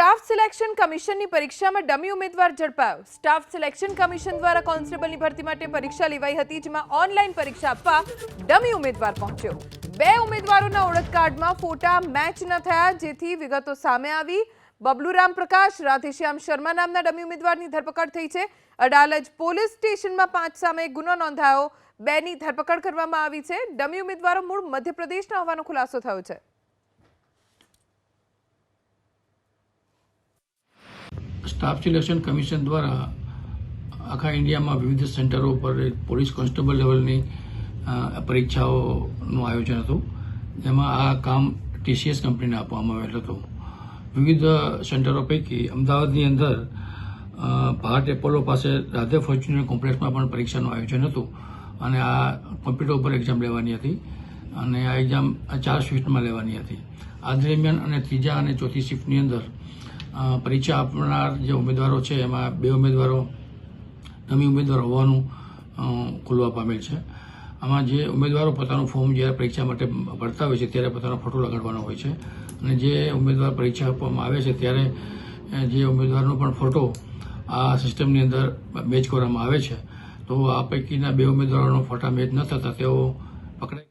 Staff selection કમિશનની પરીક્ષામાં dummy ઉમેદવાર ઝડપાયો. Staff selection commission દ્વારા કોન્સ્ટેબલની ભરતી માટે પરીક્ષા લેવાઈ હતી, જેમાં ઓનલાઈન પરીક્ષા આપવા ડમી ઉમેદવાર પહોંચ્યો. બે ઉમેદવારોના ઓળખ કાર્ડમાં ફોટા મેચ ન થયા, જેથી વિગતો સામે આવી. બબલુરામ પ્રકાશ, રાધેશ્યામ શર્મા નામના ડમી ઉમેદવારની ધરપકડ થઈ છે. અડાલજ પોલીસ સ્ટેશનમાં પાંચ સામે ગુનો નોંધાયો. બેની ધરપકડ કરવામાં આવી છે. ડમી ઉમેદવારો મૂળ મધ્યપ્રદેશના હોવાનો ખુલાસો થયો છે. સ્ટાફ સિલેક્શન કમિશન દ્વારા આખા ઇન્ડિયામાં વિવિધ સેન્ટરો પર પોલીસ કોન્સ્ટેબલ લેવલની પરીક્ષાઓનું આયોજન હતું. જેમાં આ કામ ટીસીએસ કંપનીને આપવામાં આવેલ હતું. વિવિધ સેન્ટરો પૈકી અમદાવાદની અંદર ભારત એપોલો પાસે રાધે ફોર્ચ્યુનર કોમ્પ્લેક્સમાં પણ પરીક્ષાનું આયોજન હતું. અને આ કોમ્પ્યુટર ઉપર એક્ઝામ લેવાની હતી. અને આ એક્ઝામ ચાર શિફ્ટમાં લેવાની હતી. આ દરમિયાન અને ત્રીજા અને ચોથી શિફ્ટની અંદર પરીક્ષા આપનાર જે ઉમેદવારો છે, એમાં બે ઉમેદવારો, નવી ઉમેદવાર હોવાનું ખુલવા પામેલ છે. આમાં જે ઉમેદવારો પોતાનું ફોર્મ જ્યારે પરીક્ષા માટે ભરતા હોય છે, ત્યારે પોતાનો ફોટો લગાડવાનો હોય છે. અને જે ઉમેદવાર પરીક્ષા આપવામાં આવે છે, ત્યારે જે ઉમેદવારનો પણ ફોટો આ સિસ્ટમની અંદર મેચ કરવામાં આવે છે. તો આ પૈકીના બે ઉમેદવારોનો ફોટા મેચ ન થતા તેઓ પકડાઈ